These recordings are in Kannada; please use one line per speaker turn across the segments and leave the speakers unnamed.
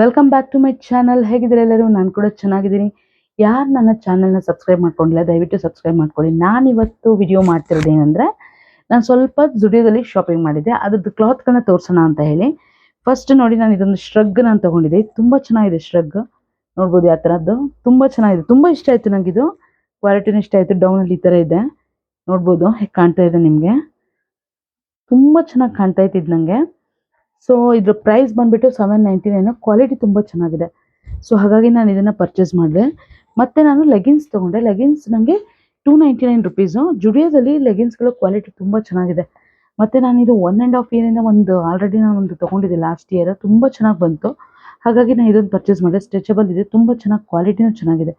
Welcome back to my channel ಹೇಗಿದ್ರೆ ಎಲ್ಲರೂ? ನಾನು ಕೂಡ ಚೆನ್ನಾಗಿದ್ದೀನಿ. ಯಾರು ನನ್ನ ಚಾನಲ್ನ ಸಬ್ಸ್ಕ್ರೈಬ್ ಮಾಡ್ಕೊಂಡಿಲ್ಲ, ದಯವಿಟ್ಟು ಸಬ್ಸ್ಕ್ರೈಬ್ ಮಾಡ್ಕೊಳ್ಳಿ. ನಾನು ಇವತ್ತು ವಿಡಿಯೋ ಮಾಡ್ತಿರೋದು ಏನಂದರೆ ನಾನು ಸ್ವಲ್ಪ ಜುಡಿಯೋದಲ್ಲಿ ಶಾಪಿಂಗ್ ಮಾಡಿದ್ದೆ. ಅದ್ರದ್ದು ಕ್ಲಾತ್ಗಳನ್ನ ತೋರಿಸೋಣ ಅಂತ ಹೇಳಿ. ಫಸ್ಟ್ ನೋಡಿ ನಾನು ಇದೊಂದು ಶ್ರಗ್ ನಾನು ತೊಗೊಂಡಿದ್ದೆ. ತುಂಬ ಚೆನ್ನಾಗಿದೆ ಶ್ರಗ್ ನೋಡ್ಬೋದು ಯಾವ ಥರದ್ದು ತುಂಬ ಚೆನ್ನಾಗಿದೆ. ತುಂಬ ಇಷ್ಟ ಆಯಿತು ನನಗಿದು ಕ್ವಾಲಿಟಿನೂ ಇಷ್ಟ ಆಯಿತು. ಡೌನಲ್ಲಿ ಈ ಥರ ಇದೆ. ನೋಡ್ಬೋದು ಹೇಗೆ ಕಾಣ್ತಾ ಇದೆ ನಿಮಗೆ. ತುಂಬ ಚೆನ್ನಾಗಿ ಕಾಣ್ತಾ ಇತ್ತು ಇದು ನನಗೆ ಸೊ ಇದ್ರ ಪ್ರೈಸ್ ಬಂದ್ಬಿಟ್ಟು ಸೆವೆನ್ ನೈಂಟಿ ನೈನು ಕ್ವಾಲಿಟಿ ತುಂಬ ಚೆನ್ನಾಗಿದೆ. ಸೊ ಹಾಗಾಗಿ ನಾನು ಇದನ್ನು ಪರ್ಚೇಸ್ ಮಾಡಿದೆ. ಮತ್ತು ನಾನು ಲೆಗಿನ್ಸ್ ತೊಗೊಂಡೆ. ಲೆಗಿನ್ಸ್ ನನಗೆ ಟೂ ನೈಂಟಿ ನೈನ್ ರುಪೀಸು ಜುಡಿಯೋದಲ್ಲಿ ಲೆಗಿನ್ಸ್ಗಳ ಕ್ವಾಲಿಟಿ ತುಂಬ ಚೆನ್ನಾಗಿದೆ. ಮತ್ತು ನಾನು ಇದು ಒನ್ ಆ್ಯಂಡ್ ಹಾಫ್ ಇಯರಿಂದ ಒಂದು ಆಲ್ರೆಡಿ ನಾನು ಒಂದು ತೊಗೊಂಡಿದ್ದೆ ಲಾಸ್ಟ್ ಇಯರ್ ತುಂಬ ಚೆನ್ನಾಗಿ ಬಂತು. ಹಾಗಾಗಿ ನಾನು ಇದೊಂದು ಪರ್ಚೇಸ್ ಮಾಡಿದೆ. ಸ್ಟ್ರೆಚಬಲ್ ಇದೆ. ತುಂಬ ಚೆನ್ನಾಗಿ ಕ್ವಾಲಿಟಿನೂ ಚೆನ್ನಾಗಿದೆ.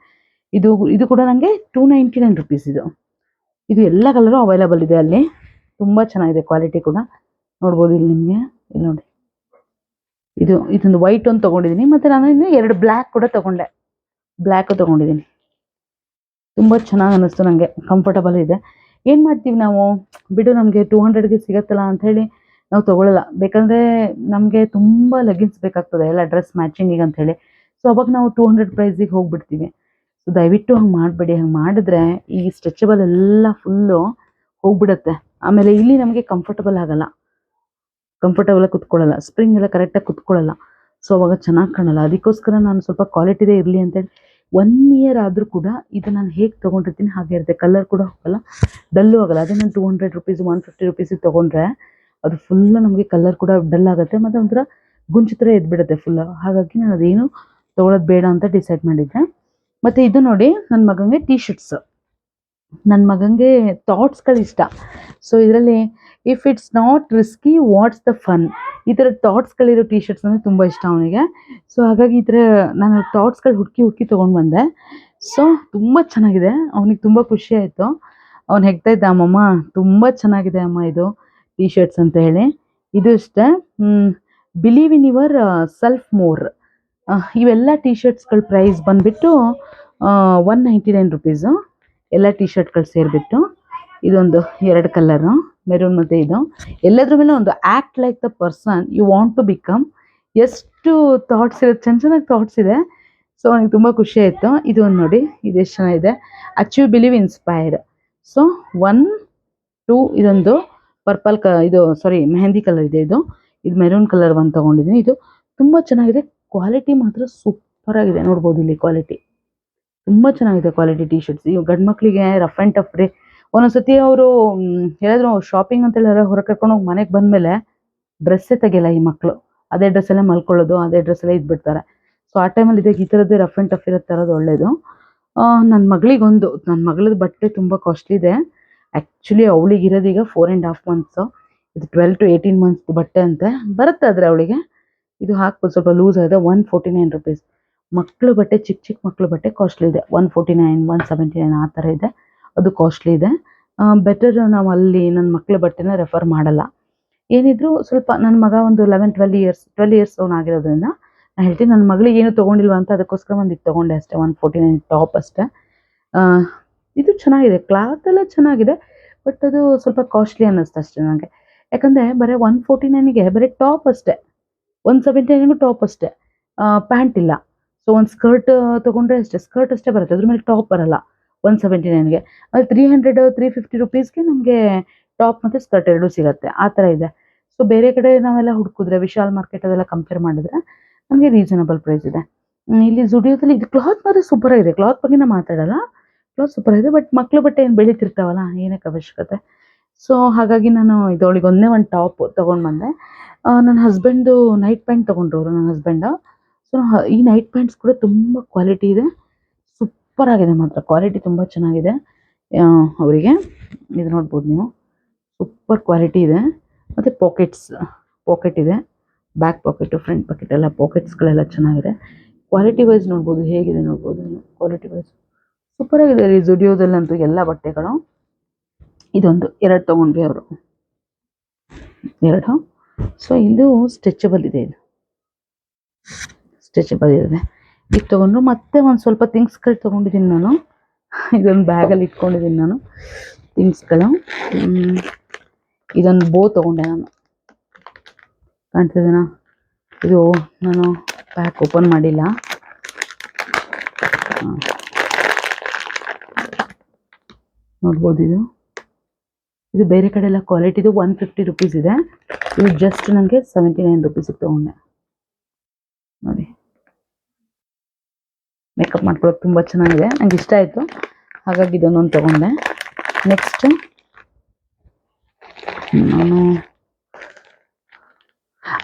ಇದು ಇದು ಕೂಡ ನನಗೆ ಟೂ ನೈಂಟಿ ನೈನ್ ರುಪೀಸ್ ಇದು. ಇದು ಎಲ್ಲ ಕಲರು ಅವೈಲಬಲ್ ಇದೆ ಅಲ್ಲಿ. ತುಂಬ ಚೆನ್ನಾಗಿದೆ ಕ್ವಾಲಿಟಿ ಕೂಡ. ನೋಡ್ಬೋದು ಇಲ್ಲಿ ನಿಮಗೆ. ಇಲ್ಲಿ ನೋಡಿ. ಇದು, ಇದೊಂದು ವೈಟ್ ಒಂದು ತೊಗೊಂಡಿದ್ದೀನಿ. ಮತ್ತು ನಾನು ಇನ್ನು ಎರಡು ಬ್ಲ್ಯಾಕ್ ಕೂಡ ತೊಗೊಂಡೆ. ಬ್ಲ್ಯಾಕು ತೊಗೊಂಡಿದ್ದೀನಿ. ತುಂಬ ಚೆನ್ನಾಗಿ ಅನ್ನಿಸ್ತು ನನಗೆ ಕಂಫರ್ಟಬಲ್ ಇದೆ. ಏನು ಮಾಡ್ತೀವಿ ನಾವು? ಬಿಡು, ನಮಗೆ ಟೂ ಹಂಡ್ರೆಡ್ಗೆ ಸಿಗತ್ತಲ್ಲ ಅಂತ ಹೇಳಿ ನಾವು ತೊಗೊಳ್ಳಲ್ಲ ಬೇಕಂದರೆ ನಮಗೆ ತುಂಬ ಲೆಗಿನ್ಸ್ ಬೇಕಾಗ್ತದೆ. ಎಲ್ಲ ಡ್ರೆಸ್ ಮ್ಯಾಚಿಂಗಿಗೆ ಅಂಥೇಳಿ ಸೊ ಅವಾಗ ನಾವು ಟೂ ಹಂಡ್ರೆಡ್ ಪ್ರೈಸಿಗೆ ಹೋಗಿಬಿಡ್ತೀವಿ. ಸೊ ದಯವಿಟ್ಟು ಹಂಗೆ ಮಾಡಬೇಡಿ. ಹಂಗೆ ಮಾಡಿದ್ರೆ ಈ ಸ್ಟ್ರೆಚಬಲ್ ಎಲ್ಲ ಫುಲ್ಲು ಹೋಗ್ಬಿಡುತ್ತೆ. ಆಮೇಲೆ ಇಲ್ಲಿ ನಮಗೆ ಕಂಫರ್ಟಬಲ್ ಆಗಲ್ಲ. ಕಂಫರ್ಟಬಲ್ ಕುತ್ಕೊಳ್ಳಲ್ಲ. ಸ್ಪ್ರಿಂಗ್ ಎಲ್ಲ ಕರೆಕ್ಟಾಗಿ ಕುತ್ಕೊಳ್ಳಲ್ಲ. ಸೊ ಅವಾಗ ಚೆನ್ನಾಗಿ ಕಾಣಲ್ಲ. ಅದಕ್ಕೋಸ್ಕರ ನಾನು ಸ್ವಲ್ಪ ಕ್ವಾಲಿಟಿದೇ ಇರಲಿ ಅಂತೇಳಿ ಒನ್ ಇಯರ್ ಆದರೂ ಕೂಡ ಇದು ನಾನು ಹೇಗೆ ತೊಗೊಂಡಿರ್ತೀನಿ ಹಾಗೆ ಇರುತ್ತೆ. ಕಲರ್ ಕೂಡ ಹೋಗಲ್ಲ. ಡಲ್ಲು ಆಗಲ್ಲ. ಅದೇ ನಾನು two hundred rupees one fifty ರುಪೀಸಿಗೆ ತೊಗೊಂಡ್ರೆ ಅದು ಫುಲ್ಲು ನಮಗೆ ಕಲರ್ ಕೂಡ ಡಲ್ ಆಗುತ್ತೆ. ಮತ್ತು ಒಂಥರ ಗುಂಚು ಥರ ಎದ್ಬಿಡುತ್ತೆ ಫುಲ್ ಹಾಗಾಗಿ ನಾನು ಅದೇನು ತೊಗೊಳೋದು ಬೇಡ ಅಂತ ಡಿಸೈಡ್ ಮಾಡಿದ್ದೆ. ಮತ್ತು ಇದು ನೋಡಿ ನನ್ನ ಮಗನಿಗೆ ಟೀ ಶರ್ಟ್ಸ್ ನನ್ನ ಮಗನಿಗೆ ಥಾಟ್ಸ್ಗಳಿಷ್ಟ ಸೊ ಇದರಲ್ಲಿ if it's not risky what's the fun ಈ ಥರ ಥಾಟ್ಸ್ಗಳಿರೋ ಟಿ ಶರ್ಟ್ಸ್ ಅಂದರೆ ತುಂಬ ಇಷ್ಟ ಅವನಿಗೆ. ಸೊ ಹಾಗಾಗಿ ಈ ಥರ ನಾನು ಥಾಟ್ಸ್ಗಳು ಹುಡುಕಿ ಹುಡುಕಿ ತೊಗೊಂಡು ಬಂದೆ. ಸೊ ತುಂಬ ಚೆನ್ನಾಗಿದೆ. ಅವನಿಗೆ ತುಂಬ ಖುಷಿ ಆಯಿತು. ಅವ್ನು ಹೆಗ್ತಾ ಇದ್ದ, ಅಮ್ಮಮ್ಮ, ತುಂಬ ಚೆನ್ನಾಗಿದೆ ಅಮ್ಮ ಇದು ಟೀ ಶರ್ಟ್ಸ್ ಅಂತ ಹೇಳಿ. ಇದು ಅಷ್ಟೇ. Believe in yourself more ಇವೆಲ್ಲ ಟಿ ಶರ್ಟ್ಸ್ಗಳ ಪ್ರೈಸ್ ಬಂದುಬಿಟ್ಟು ಒನ್ ನೈಂಟಿ ನೈನ್ ರುಪೀಸು ಎಲ್ಲ ಟೀ ಶರ್ಟ್ಗಳು ಸೇರಿಬಿಟ್ಟು ಇದೊಂದು ಎರಡು ಕಲರ್ ಮೆರೂನ್ ಮತ್ತು ಇದು. ಎಲ್ಲದ್ರ ಮೇಲೆ ಒಂದು act like the person you want to become ಎಷ್ಟು ಥಾಟ್ಸ್ ಇದೆ ಚೆನ್ನ ಚೆನ್ನಾಗಿ ಥಾಟ್ಸ್ ಇದೆ. ಸೊ ನನಗೆ ತುಂಬ ಖುಷಿ ಆಯಿತು. ಇದು ಒಂದು ನೋಡಿ, ಇದು ಎಷ್ಟು ಚೆನ್ನಾಗಿದೆ achieve believe inspire so one two ಇದೊಂದು ಪರ್ಪಲ್ ಕ, ಇದು ಸಾರಿ ಮೆಹಂದಿ ಕಲರ್ ಇದೆ ಇದು. ಇದು ಮೆರೂನ್ ಕಲರ್ ಒಂದು ತೊಗೊಂಡಿದ್ದೀನಿ ಇದು ತುಂಬ ಚೆನ್ನಾಗಿದೆ. ಕ್ವಾಲಿಟಿ ಮಾತ್ರ ಸೂಪರ್ ಆಗಿದೆ. ನೋಡ್ಬೋದು ಇಲ್ಲಿ ಕ್ವಾಲಿಟಿ ತುಂಬ ಚೆನ್ನಾಗಿದೆ ಕ್ವಾಲಿಟಿ ಟೀ ಶರ್ಟ್ಸ್ ಇವು ಗಂಡ್ ಮಕ್ಕಳಿಗೆ ರಫ್ ಆ್ಯಂಡ್ ಟಫ್ ರೀ. ಒಂದೊಂದ್ಸತಿ ಅವರು ಹೇಳಿದ್ರು ಶಾಪಿಂಗ್ ಅಂತ ಹೇಳಿ ಹೊರಗೆ ಕರ್ಕೊಂಡು ಹೋಗಿ ಮನೆಗೆ ಬಂದಮೇಲೆ ಡ್ರೆಸ್ಸೇ ತೆಗಿಯಲ್ಲ ಈ ಮಕ್ಕಳು ಅದೇ ಡ್ರೆಸ್ಸಲ್ಲೇ ಮಲ್ಕೊಳ್ಳೋದು, ಅದೇ ಡ್ರೆಸ್ಸಲ್ಲೇ ಇದ್ಬಿಡ್ತಾರೆ. ಸೊ ಆ ಟೈಮಲ್ಲಿ ಇದೆ ಈ ಥರದ್ದೇ ರಫ್ ಆ್ಯಂಡ್ ಟಫ್ ಇರೋ ಥರದ್ದು ಒಳ್ಳೇದು. ನನ್ನ ಮಗಳಿಗೊಂದು ನನ್ನ ಮಗಳದ್ದು ಬಟ್ಟೆ ತುಂಬ ಕಾಸ್ಟ್ಲಿ ಇದೆ. ಆ್ಯಕ್ಚುಲಿ ಅವಳಿಗೆ ಇರೋದೀಗ ಫೋರ್ ಆ್ಯಂಡ್ ಹಾಫ್ ಮಂತ್ಸು ಇದು ಟ್ವೆಲ್ ಟು ಏಯ್ಟೀನ್ ಮಂತ್ಸ್ ಬಟ್ಟೆ ಅಂತೆ. ಬರುತ್ತೆ ಆದರೆ ಅವಳಿಗೆ. ಇದು ಹಾಕ್ಬೋದು, ಸ್ವಲ್ಪ ಲೂಸ್ ಆಗಿದೆ ಒನ್ ಫೋರ್ಟಿ ನೈನ್ ರುಪೀಸ್ ಮಕ್ಕಳು ಬಟ್ಟೆ ಚಿಕ್ಕ ಚಿಕ್ಕ ಮಕ್ಕಳು ಬಟ್ಟೆ ಕಾಸ್ಟ್ಲಿ ಇದೆ. One forty nine one seventy nine ಆ ಥರ ಇದೆ. ಅದು ಕಾಸ್ಟ್ಲಿ ಇದೆ. ಬೆಟರ್ ನಾವು ಅಲ್ಲಿ ನನ್ನ ಮಕ್ಕಳ ಬಟ್ಟೆನ ರೆಫರ್ ಮಾಡಲ್ಲ. ಏನಿದ್ರು ಸ್ವಲ್ಪ ನನ್ನ ಮಗ ಒಂದು eleven twelve years twelve years ಅವ್ನು ಆಗಿರೋದ್ರಿಂದ ನಾನು ಹೇಳ್ತೀನಿ ನನ್ನ ಮಗಳಿಗೆ ಏನು ತೊಗೊಂಡಿಲ್ವ ಅಂತ ಅದಕ್ಕೋಸ್ಕರ ಒಂದು ಇದು ತೊಗೊಂಡೆ ಅಷ್ಟೇ ಒನ್ ಫೋರ್ಟಿ ನೈನ್ ಟಾಪ್ ಅಷ್ಟೇ ಇದು ಚೆನ್ನಾಗಿದೆ. ಕ್ಲಾತ್ ಎಲ್ಲ ಚೆನ್ನಾಗಿದೆ ಬಟ್ ಅದು ಸ್ವಲ್ಪ ಕಾಸ್ಟ್ಲಿ ಅನ್ನಿಸ್ತು ಅಷ್ಟೇ ನನಗೆ ಯಾಕಂದರೆ ಬರೀ ಒನ್ ಫೋರ್ಟಿ ನೈನಿಗೆ ಬರೀ ಟಾಪ್ ಅಷ್ಟೇ. ಒನ್ ಸೆವೆಂಟಿ ನೈನಿಗೂ ಟಾಪ್ ಅಷ್ಟೇ. ಪ್ಯಾಂಟ್ ಇಲ್ಲ. ಸೊ ಒಂದು ಸ್ಕರ್ಟ್ ತೊಗೊಂಡ್ರೆ ಅಷ್ಟೇ. ಸ್ಕರ್ಟ್ ಅಷ್ಟೇ ಬರುತ್ತೆ. ಅದ್ರ ಮೇಲೆ ಟಾಪ್ ಬರಲ್ಲ. ಒನ್ ಸೆವೆಂಟಿ ನೈನ್ಗೆ ಅಲ್ಲಿ ತ್ರೀ ಹಂಡ್ರೆಡ್ ತ್ರೀ ಫಿಫ್ಟಿ ರುಪೀಸ್ಗೆ ನಮಗೆ ಟಾಪ್ ಮತ್ತು ಸ್ಕರ್ಟ್ ಎರಡೂ ಸಿಗುತ್ತೆ. ಆ ಥರ ಇದೆ. ಸೊ ಬೇರೆ ಕಡೆ ನಾವೆಲ್ಲ ಹುಡ್ಕಿದ್ರೆ, ವಿಶಾಲ್ ಮಾರ್ಕೆಟ್ ಅದೆಲ್ಲ ಕಂಪೇರ್ ಮಾಡಿದ್ರೆ, ನಮಗೆ ರೀಸನಬಲ್ ಪ್ರೈಸ್ ಇದೆ. ಇಲ್ಲಿ ಜುಡಿಯೋದಲ್ಲಿ ಇದು ಕ್ಲಾತ್ ಮಾತ್ರ ಸೂಪರ್ ಆಗಿದೆ. ಕ್ಲಾತ್ ಬಗ್ಗೆ ನಾನು ಮಾತಾಡಲ್ಲ. ಕ್ಲಾತ್ ಸೂಪರ್ ಇದೆ ಬಟ್ ಮಕ್ಕಳು ಬಟ್ಟೆ ಏನು ಬೆಳೀತಿರ್ತಾವಲ್ಲ, ಏನಕ್ಕೆ ಅವಶ್ಯಕತೆ? ಸೊ ಹಾಗಾಗಿ ನಾನು ಇದೊಳಗೆ ಒಂದೇ ಒಂದು ಟಾಪ್ ತೊಗೊಂಡು ಬಂದೆ. ನನ್ನ ಹಸ್ಬೆಂಡು ನೈಟ್ ಪ್ಯಾಂಟ್ ತೊಗೊಂಡ್ರು, ನನ್ನ ಹಸ್ಬೆಂಡ ಸೊ ಈ ನೈಟ್ ಪ್ಯಾಂಟ್ಸ್ ಕೂಡ ತುಂಬ ಕ್ವಾಲಿಟಿ ಇದೆ. ಸೂಪರ್ ಆಗಿದೆ ಮಾತ್ರ. ಕ್ವಾಲಿಟಿ ತುಂಬ ಚೆನ್ನಾಗಿದೆ. ಅವರಿಗೆ. ಇದು ನೋಡ್ಬೋದು ನೀವು. ಸೂಪರ್ ಕ್ವಾಲಿಟಿ ಇದೆ. ಮತ್ತು ಪಾಕೆಟ್ಸ್ ಪಾಕೆಟ್ ಇದೆ. ಬ್ಯಾಕ್ ಪಾಕೆಟು ಫ್ರಂಟ್ ಪಾಕೆಟ್ ಎಲ್ಲ ಪಾಕೆಟ್ಸ್ಗಳೆಲ್ಲ ಚೆನ್ನಾಗಿದೆ. ಕ್ವಾಲಿಟಿ ವೈಸ್ ನೋಡ್ಬೋದು. ಹೇಗಿದೆ ನೋಡ್ಬೋದು ಕ್ವಾಲಿಟಿ ವೈಸ್ ಸೂಪರ್ ಆಗಿದೆ ರೀ ಜುಡಿಯೋದಲ್ಲಂತೂ ಎಲ್ಲ ಬಟ್ಟೆಗಳು. ಇದೊಂದು ಎರಡು ತೊಗೊಂಡ್ವಿ ಅವರು ಎರಡು. ಸೊ ಇದು ಸ್ಟ್ರೆಚಬಲ್ ಇದೆ ಇದು. ಸ್ಟ್ರೆಚಬಲ್ ಇದೆ ಇದು ತೊಗೊಂಡು ಮತ್ತೆ ಒಂದು ಸ್ವಲ್ಪ ಥಿಂಗ್ಸ್ಗಳು ತೊಗೊಂಡಿದ್ದೀನಿ ನಾನು. ಇದೊಂದು ಬ್ಯಾಗಲ್ಲಿ ಇಟ್ಕೊಂಡಿದ್ದೀನಿ ನಾನು. ಥಿಂಗ್ಸ್ಗಳು ಇದೊಂದು ಬೋ ತೊಗೊಂಡೆ ನಾನು. ಕಾಣ್ತಿದ್ದೀನ ಇದು ನಾನು ಪ್ಯಾಕ್ ಓಪನ್ ಮಾಡಿಲ್ಲ. ನೋಡ್ಬೋದು ಇದು. ಇದು ಬೇರೆ ಕಡೆ ಎಲ್ಲ ಕ್ವಾಲಿಟಿದು ಒನ್ ಫಿಫ್ಟಿ ರುಪೀಸ್ ಇದೆ. ಇದು ಜಸ್ಟ್ ನನಗೆ ಸೆವೆಂಟಿ ನೈನ್ ರುಪೀಸಿಗೆ ತೊಗೊಂಡೆ. ನೋಡಿ. ಮೇಕಪ್ ಮಾಡ್ಕೊಳ್ಳೋಕೆ ತುಂಬ ಚೆನ್ನಾಗಿದೆ. ನಂಗೆ ಇಷ್ಟ ಆಯಿತು. ಹಾಗಾಗಿ ಇದನ್ನೊಂದು ತೊಗೊಂಡೆ. ನೆಕ್ಸ್ಟು ನಾನು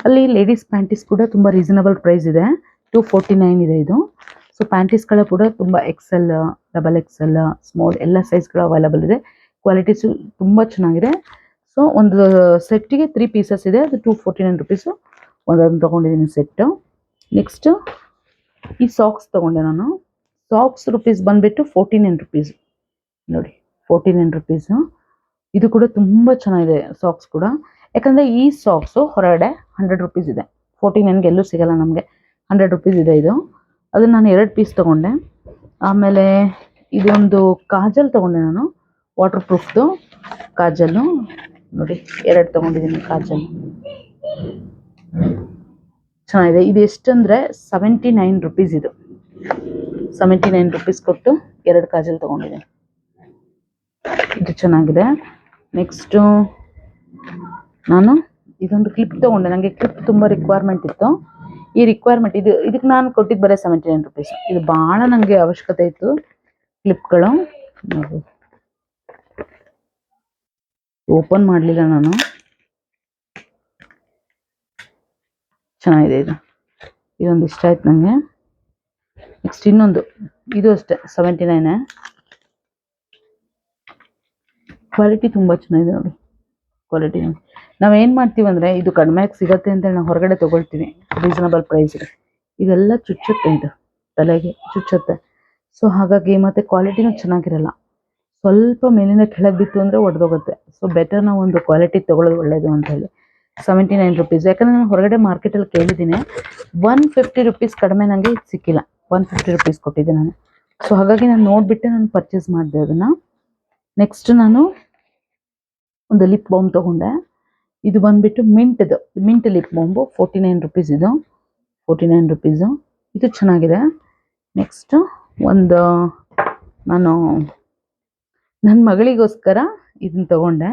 ಅಲ್ಲಿ ಲೇಡೀಸ್ ಪ್ಯಾಂಟೀಸ್ ಕೂಡ ತುಂಬ ರೀಸನಬಲ್ ಪ್ರೈಸ್ ಇದೆ. ಟೂ ಫೋರ್ಟಿ ನೈನ್ ಇದೆ. ಇದು ಸೊ ಪ್ಯಾಂಟೀಸ್ಗಳ ಕೂಡ ತುಂಬ ಎಕ್ಸೆಲ್ ಡಬಲ್ ಎಕ್ಸೆಲ್ ಸ್ಮಾಲ್ ಎಲ್ಲ ಸೈಜ್ಗಳು ಅವೈಲಬಲ್ ಇದೆ. ಕ್ವಾಲಿಟೀಸು ತುಂಬ ಚೆನ್ನಾಗಿದೆ. ಸೊ ಒಂದು ಸೆಟ್ಟಿಗೆ ತ್ರೀ ಪೀಸಸ್ ಇದೆ. ಅದು ಟೂ ಫೋರ್ಟಿ ನೈನ್ ರುಪೀಸು ಒಂದೊಂದು ತೊಗೊಂಡಿದ್ದೀನಿ ಸೆಟ್ಟು ನೆಕ್ಸ್ಟು ಈ ಸಾಕ್ಸ್ ತಗೊಂಡೆ ನಾನು. ಸಾಕ್ಸ್ ರುಪೀಸ್ ಬಂದುಬಿಟ್ಟು ಫೋರ್ಟೀನ್ ನೈನ್ ರುಪೀಸ್ ನೋಡಿ ಫೋರ್ಟೀನ್ ನೈನ್ ರುಪೀಸು ಇದು ಕೂಡ ತುಂಬ ಚೆನ್ನಾಗಿದೆ ಸಾಕ್ಸ್ ಕೂಡ. ಯಾಕಂದರೆ ಈ ಸಾಕ್ಸು ಹೊರಗಡೆ ಹಂಡ್ರೆಡ್ ರುಪೀಸ್ ಇದೆ. ಫೋರ್ಟೀನ್ ಎನ್ಗೆ ಎಲ್ಲೂ ಸಿಗಲ್ಲ ನಮಗೆ. ಹಂಡ್ರೆಡ್ ರುಪೀಸ್ ಇದೆ ಇದು. ಅದನ್ನು ನಾನು ಎರಡು ಪೀಸ್ ತೊಗೊಂಡೆ. ಆಮೇಲೆ ಇದೊಂದು ಕಾಜಲ್ ತೊಗೊಂಡೆ ನಾನು. ವಾಟರ್ ಪ್ರೂಫ್ದು ಕಾಜಲ್ಲು. ನೋಡಿ, ಎರಡು ತೊಗೊಂಡಿದ್ದೀನಿ ಕಾಜಲ್. ಚೆನ್ನಾಗಿದೆ. ಇದು ಎಷ್ಟಂದರೆ ಸೆವೆಂಟಿ ನೈನ್ ರುಪೀಸ್ ಇದು. ಸೆವೆಂಟಿ ನೈನ್ ರುಪೀಸ್ ಕೊಟ್ಟು ಎರಡು ಕಾಜಲ್ ತೊಗೊಂಡಿದ್ದೀನಿ ಇದು ಚೆನ್ನಾಗಿದೆ. ನೆಕ್ಸ್ಟು ನಾನು ಇದೊಂದು ಕ್ಲಿಪ್ ತೊಗೊಂಡೆ. ನನಗೆ ಕ್ಲಿಪ್ ತುಂಬ ರಿಕ್ವೈರ್ಮೆಂಟ್ ಇತ್ತು. ಈ ರಿಕ್ವೈರ್ಮೆಂಟ್ ಇದು, ಇದಕ್ಕೆ ನಾನು ಕೊಟ್ಟಿದ್ದು ಬರೀ ಸೆವೆಂಟಿ ನೈನ್ ರುಪೀಸ್ ಇದು ಭಾಳ ನನಗೆ ಅವಶ್ಯಕತೆ ಇತ್ತು ಕ್ಲಿಪ್ಗಳು ಓಪನ್ ಮಾಡಲಿಲ್ಲ ನಾನು. ಚೆನ್ನಾಗಿದೆ ಇದು. ಇದೊಂದು ಇಷ್ಟ ಆಯ್ತು ನನಗೆ ನೆಕ್ಸ್ಟ್ ಇನ್ನೊಂದು. ಇದು ಅಷ್ಟೇ ಸೆವೆಂಟಿ ನೈನೇ ಕ್ವಾಲಿಟಿ ತುಂಬ ಚೆನ್ನಾಗಿದೆ ನೋಡಿ. ಕ್ವಾಲಿಟಿ ನಾವು ನಾವೇನು ಮಾಡ್ತೀವಿ ಅಂದರೆ, ಇದು ಕಡಿಮೆಗೆ ಸಿಗತ್ತೆ ಅಂತೇಳಿ ನಾವು ಹೊರಗಡೆ ತೊಗೊಳ್ತೀವಿ. ರೀಸನಬಲ್ ಪ್ರೈಸ್ಗೆ ಇದೆಲ್ಲ ಚುಚ್ಚುತ್ತೆ ಇದು, ತಲೆಗೆ ಚುಚ್ಚುತ್ತೆ. ಸೊ ಹಾಗಾಗಿ ಮತ್ತು ಕ್ವಾಲಿಟಿನೂ ಚೆನ್ನಾಗಿರಲ್ಲ. ಸ್ವಲ್ಪ ಮೇಲಿಂದ ಕೆಳಗೆ ಬಿತ್ತು ಅಂದರೆ ಒಡೆದೋಗುತ್ತೆ. ಸೊ ಬೆಟರ್ ನಾವು ಒಂದು ಕ್ವಾಲಿಟಿ ತೊಗೊಳ್ಳೋದು ಒಳ್ಳೆಯದು ಅಂತ ಹೇಳಿ. ಸೆವೆಂಟಿ ನೈನ್ ರುಪೀಸ್ ಯಾಕಂದರೆ ನಾನು ಹೊರಗಡೆ ಮಾರ್ಕೆಟಲ್ಲಿ ಕೇಳಿದ್ದೀನಿ. ಒನ್ ಫಿಫ್ಟಿ ರುಪೀಸ್ ಕಡಿಮೆ ನನಗೆ ಸಿಕ್ಕಿಲ್ಲ. ಒನ್ ಫಿಫ್ಟಿ ರುಪೀಸ್ ಕೊಟ್ಟಿದ್ದೆ ನಾನು. ಸೊ ಹಾಗಾಗಿ ನಾನು ನೋಡಿಬಿಟ್ಟೆ ನಾನು ಪರ್ಚೇಸ್ ಮಾಡಿದೆ ಅದನ್ನು. ನೆಕ್ಸ್ಟ್ ನಾನು ಒಂದು ಲಿಪ್ ಬಾಮ್ ತೊಗೊಂಡೆ. ಇದು ಬಂದುಬಿಟ್ಟು ಮಿಂಟ್ದು ಮಿಂಟ್ ಲಿಪ್ ಬಾಂಬು ಫೋರ್ಟಿ ನೈನ್ ರುಪೀಸ್ ಇದು. ಫೋರ್ಟಿ ನೈನ್ ರುಪೀಸು ಇದು ಚೆನ್ನಾಗಿದೆ. ನೆಕ್ಸ್ಟು ಒಂದು ನಾನು ನನ್ನ ಮಗಳಿಗೋಸ್ಕರ ಇದನ್ನ ತಗೊಂಡೆ.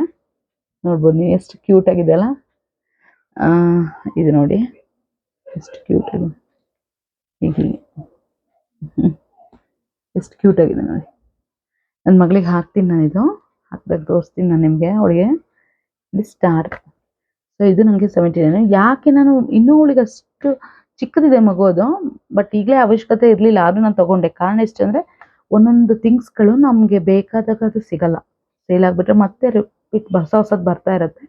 ನೋಡ್ಬೋದು ನೀವು ಎಷ್ಟು ಕ್ಯೂಟ್ ಆಗಿದೆ ಅಲ್ಲ ಆ, ಇದು ನೋಡಿ. ಎಷ್ಟು ಕ್ಯೂಟ್ ಇದೆ. ಹೀಗೆ. ಎಷ್ಟು ಕ್ಯೂಟ್ ಆಗಿದೆ ನೋಡಿ. ನನ್ನ ಮಗಳಿಗೆ ಹಾಕ್ತೀನಿ ನಾನು ಇದು. ಹಾಕ್ದಾಗ ತೋರಿಸ್ತೀನಿ ನಾನು ನಿಮಗೆ. ಅವಳಿಗೆ. ಇದು ಸ್ಟಾರ್ ಸೊ ಇದು ನನಗೆ ಸೆವೆಂಟಿ ನೈನ್ ಯಾಕೆ ನಾನು ಇನ್ನೂ ಅವಳಿಗೆ ಅಷ್ಟು ಚಿಕ್ಕದಿದೆ ಮಗು ಅದು. ಬಟ್ ಈಗಲೇ ಅವಶ್ಯಕತೆ ಇರಲಿಲ್ಲ. ಆದರೂ ನಾನು ತಗೊಂಡೆ. ಕಾರಣ ಎಷ್ಟು ಅಂದರೆ ಒಂದೊಂದು ಥಿಂಗ್ಸ್ಗಳು ನಮಗೆ ಬೇಕಾದಾಗ ಅದು ಸಿಗಲ್ಲ. ಸೇಲ್ ಆಗಿಬಿಟ್ರೆ ಮತ್ತೆ ರಿಪೀಟ್ ಹೊಸ ಹೊಸದು ಬರ್ತಾ ಇರುತ್ತೆ.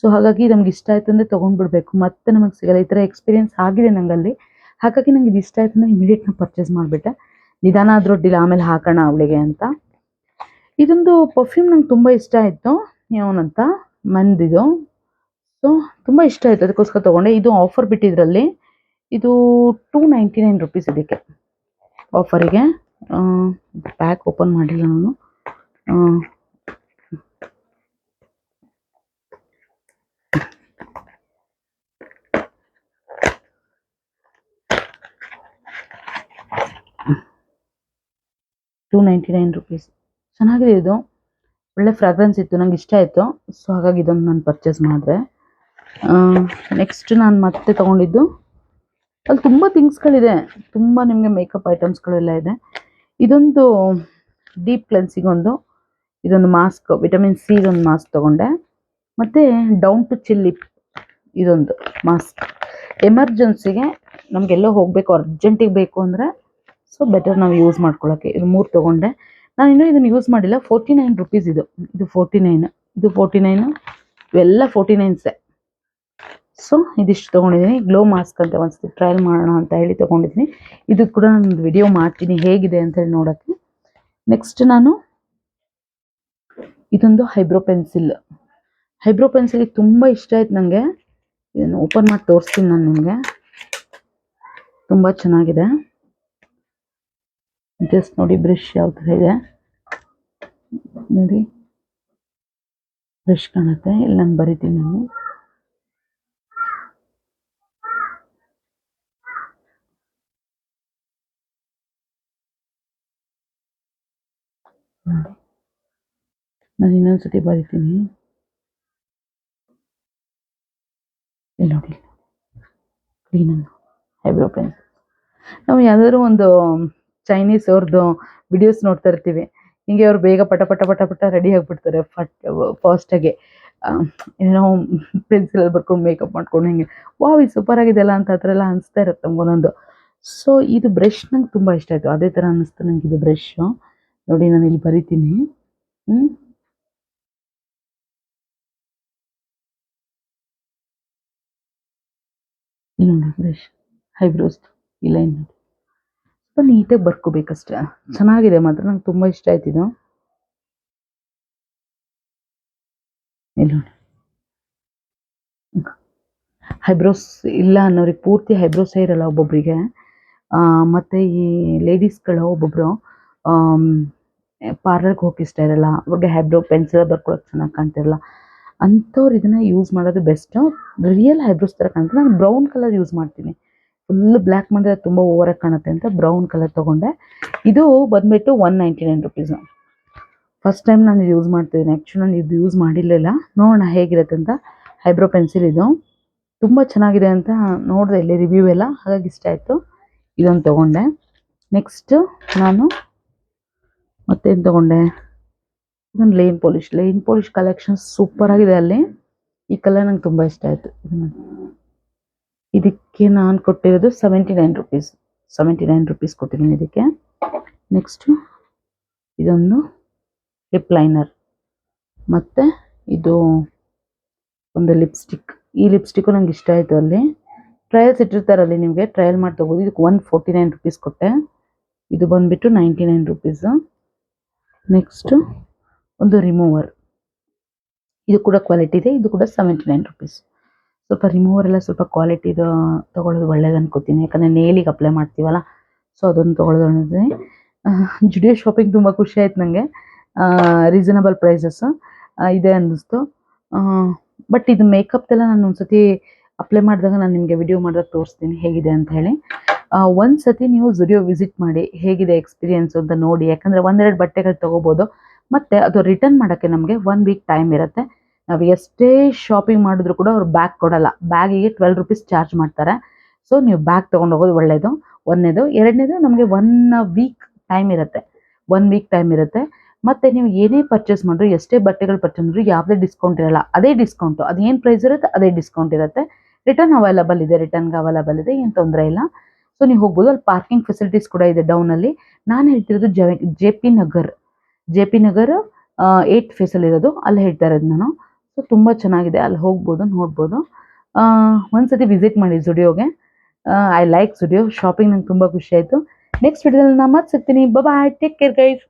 ಸೊ ಹಾಗಾಗಿ ನಮ್ಗೆ ಇಷ್ಟ ಆಯ್ತು ಅಂದರೆ ತೊಗೊಂಡ್ಬಿಡ್ಬೇಕು. ಮತ್ತೆ ನಮಗೆ ಸಿಗಲ್ಲ. ಈ ಥರ ಎಕ್ಸ್ಪೀರಿಯನ್ಸ್ ಆಗಿದೆ ನಂಗಲ್ಲಿ. ಹಾಗಾಗಿ ನಂಗೆ ಇದು ಇಷ್ಟ ಆಯ್ತು ಅಂದರೆ ಇಮಿಡಿಯೇಟ್ ನಾನು ಪರ್ಚೇಸ್ ಮಾಡಿಬಿಟ್ಟೆ. ನಿಧಾನ ಆದ್ರೂ ಅಡ್ಡಿಲ್ಲ ಆಮೇಲೆ ಹಾಕೋಣ ಅವಳಿಗೆ ಅಂತ. ಇದೊಂದು ಪರ್ಫ್ಯೂಮ್ ನಂಗೆ ತುಂಬ ಇಷ್ಟ ಆಯಿತು. ಏನಂತ ಮಂದಿದು. ಸೊ ತುಂಬ ಇಷ್ಟ ಆಯಿತು. ಅದಕ್ಕೋಸ್ಕರ ತೊಗೊಂಡೆ. ಇದು ಆಫರ್ ಬಿಟ್ಟಿದ್ರಲ್ಲಿ. ಇದು ಟೂ ನೈಂಟಿ ನೈನ್ ರುಪೀಸ್ ಇದಕ್ಕೆ ಆಫರಿಗೆ ಪ್ಯಾಕ್ ಓಪನ್ ಮಾಡಿಲ್ಲ ನಾನು. ಟೂ ನೈಂಟಿ ನೈನ್ ರುಪೀಸ್ ಚೆನ್ನಾಗಿದೆ ಇದು. ಒಳ್ಳೆ ಫ್ರಾಗ್ರೆನ್ಸ್ ಇತ್ತು, ನಂಗೆ ಇಷ್ಟ ಆಯಿತು. ಸೊ ಹಾಗಾಗಿ ಇದೊಂದು ನಾನು ಪರ್ಚೇಸ್ ಮಾಡಿದೆ. ನೆಕ್ಸ್ಟ್ ನಾನು ಮತ್ತೆ ತೊಗೊಂಡಿದ್ದು. ಅಲ್ಲಿ ತುಂಬ ಥಿಂಗ್ಸ್ಗಳಿದೆ ತುಂಬ ನಿಮಗೆ ಮೇಕಪ್ ಐಟಮ್ಸ್ಗಳೆಲ್ಲ ಇದೆ. ಇದೊಂದು ಡೀಪ್ ಕ್ಲೆನ್ಸಿಂಗ್ ಒಂದು. ಇದೊಂದು ಮಾಸ್ಕ್ ವಿಟಮಿನ್ ಸಿ ಇದೊಂದು ಮಾಸ್ಕ್ ತೊಗೊಂಡೆ. ಮತ್ತು ಡೌನ್ ಟು ಚಿಲ್ಲಿ ಇದೊಂದು ಮಾಸ್ಕ್ ಎಮರ್ಜೆನ್ಸಿಗೆ ನಮಗೆಲ್ಲೋ ಹೋಗಬೇಕು ಅರ್ಜೆಂಟಿಗೆ ಬೇಕು ಅಂದರೆ ಸೊ ಬೆಟರ್ ನಾವು ಯೂಸ್ ಮಾಡ್ಕೊಳ್ಳೋಕ್ಕೆ ಇದು ಮೂರು ತೊಗೊಂಡೆ. ನಾನು ಇನ್ನೂ ಇದನ್ನು ಯೂಸ್ ಮಾಡಿಲ್ಲ. ಫೋರ್ಟಿ ನೈನ್ ರುಪೀಸ್ ಇದು. ಇದು ಫೋರ್ಟಿ ನೈನ್ ಇದು ಫೋರ್ಟಿ ನೈನ್ ಇವೆಲ್ಲ ಫೋರ್ಟಿ ನೈನ್ಸೆ ಸೊ ಇದಿಷ್ಟು ತೊಗೊಂಡಿದ್ದೀನಿ ಗ್ಲೋ ಮಾಸ್ಕ್ ಅಂತ ಒಂದ್ಸತಿ ಟ್ರಯಲ್ ಮಾಡೋಣ ಅಂತ ಹೇಳಿ ತೊಗೊಂಡಿದ್ದೀನಿ ಇದು ಕೂಡ ನಾನು ವಿಡಿಯೋ ಮಾಡ್ತೀನಿ. ಹೇಗಿದೆ ಅಂತ ಹೇಳಿ ನೋಡೋಕ್ಕೆ. ನೆಕ್ಸ್ಟ್ ನಾನು ಇದೊಂದು ಹೈಬ್ರೋ ಪೆನ್ಸಿಲ್. ಹೈಬ್ರೋ ಪೆನ್ಸಿಲ್ ತುಂಬ ಇಷ್ಟ ಆಯ್ತು ನನಗೆ ಇದನ್ನು ಓಪನ್ ಮಾಡಿ ತೋರಿಸ್ತೀನಿ ನಾನು ನಿಮಗೆ. ತುಂಬ ಚೆನ್ನಾಗಿದೆ. ಜಸ್ಟ್ ನೋಡಿ ಬ್ರಷ್ ಯಾವ ತರ ಇದೆ. ನೋಡಿ. ಬ್ರಷ್ ಕಾಣುತ್ತೆ. ಇಲ್ಲಿ ನಾನು ಬರಿತೀನಿ ನಾನು. ನಾನು ಇನ್ನೊಂದ್ಸತಿ ಬರಿತೀನಿ. ಇಲ್ಲಿ ನೋಡಿ. ಕ್ಲೀನ್ ಐಬ್ರೋ ಪೆನ್ಸಿಲ್ ನಾವು ಯಾವ್ದಾದ್ರು ಒಂದು ಚೈನೀಸ್ ಅವ್ರದ್ದು ವಿಡಿಯೋಸ್ ನೋಡ್ತಾ ಇರ್ತೀವಿ. ಹಿಂಗೆ ಅವ್ರು ಬೇಗ ಪಟ ಪಟ ಪಟ ಪಟ ರೆಡಿ ಆಗಿಬಿಡ್ತಾರೆ ಫಟ್ ಆಗಿ. ಏನೋ ಪೆನ್ಸಿಲಲ್ಲಿ ಬರ್ಕೊಂಡು ಮೇಕಪ್ ಮಾಡ್ಕೊಂಡು ಹಿಂಗೆ, ವಾವ್, ಇದು ಸೂಪರ್ ಆಗಿದೆಯಲ್ಲ ಅಂತ ಆ ಥರ ಎಲ್ಲ ಅನಿಸ್ತಾ ಇರುತ್ತೆ ಒಂದೊಂದು. ಸೊ ಇದು ಬ್ರಷ್ ನಂಗೆ ತುಂಬ ಇಷ್ಟ ಆಯಿತು. ಅದೇ ಥರ ಅನ್ನಿಸ್ತು ನಂಗೆ ಇದು ಬ್ರಷ್ ನೋಡಿ, ನಾನು ಇಲ್ಲಿ ಬರಿತೀನಿ. ಹ್ಞೂ ನೋಡಿ ಬ್ರಷ್ ಐಬ್ರೋಸ್ ಈ ಲೈನ್ ಸ್ವಲ್ಪ ನೀಟಾಗಿ ಬರ್ಕೋಬೇಕಷ್ಟೆ. ಚೆನ್ನಾಗಿದೆ ಮಾತ್ರ, ನಂಗೆ ತುಂಬ ಇಷ್ಟ ಆಯ್ತು ಇದು. ಐಬ್ರೋಸ್ ಇಲ್ಲ ಅನ್ನೋರಿಗೆ ಪೂರ್ತಿ ಹೈಬ್ರೋಸ್ ಇರಲ್ಲ ಒಬ್ಬೊಬ್ಬರಿಗೆ ಮತ್ತು ಈ ಲೇಡೀಸ್ಗಳು ಒಬ್ಬೊಬ್ಬರು ಪಾರ್ಲರ್ಗೆ ಹೋಗಿ ಇಷ್ಟ ಇರಲ್ಲ. ಅವ್ರಿಗೆ ಹೈಬ್ರೋ ಪೆನ್ಸಿಲ್ ಬರ್ಕೊಳಕ್ಕೆ ಚೆನ್ನಾಗಿ ಕಾಣ್ತಿರಲ್ಲ ಅಂಥವ್ರು ಇದನ್ನು ಯೂಸ್ ಮಾಡೋದು ಬೆಸ್ಟು. ರಿಯಲ್ ಹೈಬ್ರೋಸ್ ಥರ ಕಾಣ್ತಾರೆ ನಾನು ಬ್ರೌನ್ ಕಲರ್ ಯೂಸ್ ಮಾಡ್ತೀನಿ. ಫುಲ್ ಬ್ಲ್ಯಾಕ್ ಮಾಡಿದ್ರೆ ತುಂಬ ಓವರಾಗಿ ಕಾಣುತ್ತೆ ಅಂತ ಬ್ರೌನ್ ಕಲರ್ ತೊಗೊಂಡೆ. ಇದು ಬಂದುಬಿಟ್ಟು one ninety nine rupees first time ನಾನು ಯೂಸ್ ಮಾಡ್ತಿದ್ದೀನಿ. ಆ್ಯಕ್ಚುಲಿ ನಾನು ಇದು ಯೂಸ್ ಮಾಡಿರಲಿಲ್ಲ. ನೋಡೋಣ ಹೇಗಿರುತ್ತೆ ಅಂತ. ಹೈಬ್ರೋ ಪೆನ್ಸಿಲ್ ಇದು. ತುಂಬ ಚೆನ್ನಾಗಿದೆ ಅಂತ ನೋಡಿದೆ ಇಲ್ಲಿ ರಿವ್ಯೂ ಎಲ್ಲ. ಹಾಗಾಗಿ ಇಷ್ಟ ಆಯಿತು. ಇದೊಂದು ತೊಗೊಂಡೆ. ನೆಕ್ಸ್ಟು ನಾನು ಮತ್ತೇನು ತೊಗೊಂಡೆ? ಇದೊಂದು ಲೇನ್ ಪಾಲಿಶ್. ಲೇನ್ ಪಾಲಿಶ್ ಕಲೆಕ್ಷನ್ ಸೂಪರ್ ಆಗಿದೆ ಅಲ್ಲಿ. ಈ ಕಲರ್ ನಂಗೆ ತುಂಬ ಇಷ್ಟ ಆಯಿತು. ಇದಕ್ಕೆ ನಾನು ಕೊಟ್ಟಿರೋದು seventy nine rupees seventy nine rupees ಕೊಟ್ಟಿದ್ದೀನಿ ಇದಕ್ಕೆ. ನೆಕ್ಸ್ಟು ಇದೊಂದು ಲಿಪ್ ಲೈನರ್ ಮತ್ತು ಇದು ಒಂದು ಲಿಪ್ಸ್ಟಿಕ್ ಈ ಲಿಪ್ಸ್ಟಿಕ್ಕು ನಂಗೆ ಇಷ್ಟ ಆಯಿತು ಅಲ್ಲಿ. ಟ್ರಯಲ್ಸ್ ಇಟ್ಟಿರ್ತಾರಲ್ಲಿ ನಿಮಗೆ ಟ್ರಯಲ್ ಮಾಡಿ ತೊಗೋದು ಇದಕ್ಕೆ ಒನ್ ಫೋರ್ಟಿ ನೈನ್ ರುಪೀಸ್ ಕೊಟ್ಟೆ. ಇದು ಬಂದುಬಿಟ್ಟು ನೈಂಟಿ ನೈನ್ ರುಪೀಸು ನೆಕ್ಸ್ಟು ಒಂದು ರಿಮೂವರ್ ಇದು ಕೂಡ ಕ್ವಾಲಿಟಿ ಇದೆ, ಇದು ಕೂಡ ಸೆವೆಂಟಿ ನೈನ್ ರುಪೀಸ್ ಸ್ವಲ್ಪ ರಿಮೂವರ್ ಎಲ್ಲ ಸ್ವಲ್ಪ ಕ್ವಾಲಿಟಿದು ತೊಗೊಳ್ಳೋದು ಒಳ್ಳೇದು ಅನ್ಕೋತೀನಿ. ಯಾಕಂದರೆ ನೇಲಿಗೆ ಅಪ್ಲೈ ಮಾಡ್ತೀವಲ್ಲ ಸೊ ಅದೊಂದು ತೊಗೊಳ್ಳೋದು ಅನ್ನೋದೇ ಜುಡಿಯೋ ಶಾಪಿಂಗ್ ತುಂಬ ಖುಷಿ ಆಯ್ತು ನನಗೆ ರೀಸನಬಲ್ ಪ್ರೈಸಸ್ ಇದೆ ಅನ್ನಿಸ್ತು. ಬಟ್ ಇದು ಮೇಕಪ್ದೆಲ್ಲ ನಾನು ಒಂದ್ಸತಿ ಅಪ್ಲೈ ಮಾಡಿದಾಗ ನಾನು ನಿಮಗೆ ವಿಡಿಯೋ ಮಾಡಿದಾಗ ತೋರಿಸ್ತೀನಿ ಹೇಗಿದೆ ಅಂತ ಹೇಳಿ. ಒಂದು ಸತಿ ನೀವು ಜುಡಿಯೋ ವಿಸಿಟ್ ಮಾಡಿ ಹೇಗಿದೆ ಎಕ್ಸ್ಪೀರಿಯನ್ಸ್ ಅಂತ ನೋಡಿ. ಯಾಕಂದರೆ ಒಂದೆರಡು ಬಟ್ಟೆಗಳು ತೊಗೋಬೋದು, ಮತ್ತು ಅದು ರಿಟರ್ನ್ ಮಾಡೋಕ್ಕೆ ನಮಗೆ ಒನ್ ವೀಕ್ ಟೈಮ್ ಇರುತ್ತೆ. ನಾವು ಎಷ್ಟೇ ಶಾಪಿಂಗ್ ಮಾಡಿದ್ರು ಕೂಡ ಅವ್ರು ಬ್ಯಾಗ್ ಕೊಡಲ್ಲ. ಬ್ಯಾಗಿಗೆ ಟ್ವೆಲ್ ರುಪೀಸ್ ಚಾರ್ಜ್ ಮಾಡ್ತಾರೆ. ಸೊ ನೀವು ಬ್ಯಾಗ್ ತೊಗೊಂಡು ಹೋಗೋದು ಒಳ್ಳೆಯದು ಒಂದನೇದು. ಎರಡನೇದು ನಮಗೆ ಒನ್ ವೀಕ್ ಟೈಮ್ ಇರುತ್ತೆ. ಒನ್ ವೀಕ್ ಟೈಮ್ ಇರುತ್ತೆ. ಮತ್ತು ನೀವು ಏನೇ ಪರ್ಚೇಸ್ ಮಾಡಿದ್ರು, ಎಷ್ಟೇ ಬಟ್ಟೆಗಳು ಪರ್ಚೇಸ್ ಮಾಡಿದ್ರು, ಯಾವುದೇ ಡಿಸ್ಕೌಂಟ್ ಇರಲ್ಲ. ಅದೇ ಡಿಸ್ಕೌಂಟು ಅದು ಏನು ಪ್ರೈಸ್ ಇರುತ್ತೆ, ಅದೇ ಡಿಸ್ಕೌಂಟ್ ಇರುತ್ತೆ. ರಿಟರ್ನ್ ಅವೈಲಬಲ್ ಇದೆ. ರಿಟರ್ನ್ಗೆ ಅವೈಲಬಲ್ ಇದೆ. ಏನು ತೊಂದರೆ ಇಲ್ಲ. ಸೊ ನೀವು ಹೋಗ್ಬೋದು. ಅಲ್ಲಿ ಪಾರ್ಕಿಂಗ್ ಫೆಸಿಲಿಟೀಸ್ ಕೂಡ ಇದೆ ಡೌನಲ್ಲಿ ನಾನು ಹೇಳ್ತಿರೋದು J J P Nagar. J P Nagar eight ಫೇಸಲ್ಲಿರೋದು ಅಲ್ಲಿ ಹೇಳ್ತಾ ಇರೋದು ನಾನು. ಸೊ ತುಂಬ ಚೆನ್ನಾಗಿದೆ. ಅಲ್ಲಿ ಹೋಗ್ಬೋದು, ನೋಡ್ಬೋದು. ಒಂದ್ಸತಿ ವಿಸಿಟ್ ಮಾಡಿ ಸುಡಿಯೋಗೆ ಐ ಲೈಕ್ ಸುಡಿಯೋ ಶಾಪಿಂಗ್ ನಂಗೆ ತುಂಬ ಖುಷಿ ಆಯಿತು. ನೆಕ್ಸ್ಟ್ ವಿಡಿಯೋದಲ್ಲಿ ನಾನು ಮತ್ತೆ ಸಿಗ್ತೀನಿ. Bye take care guys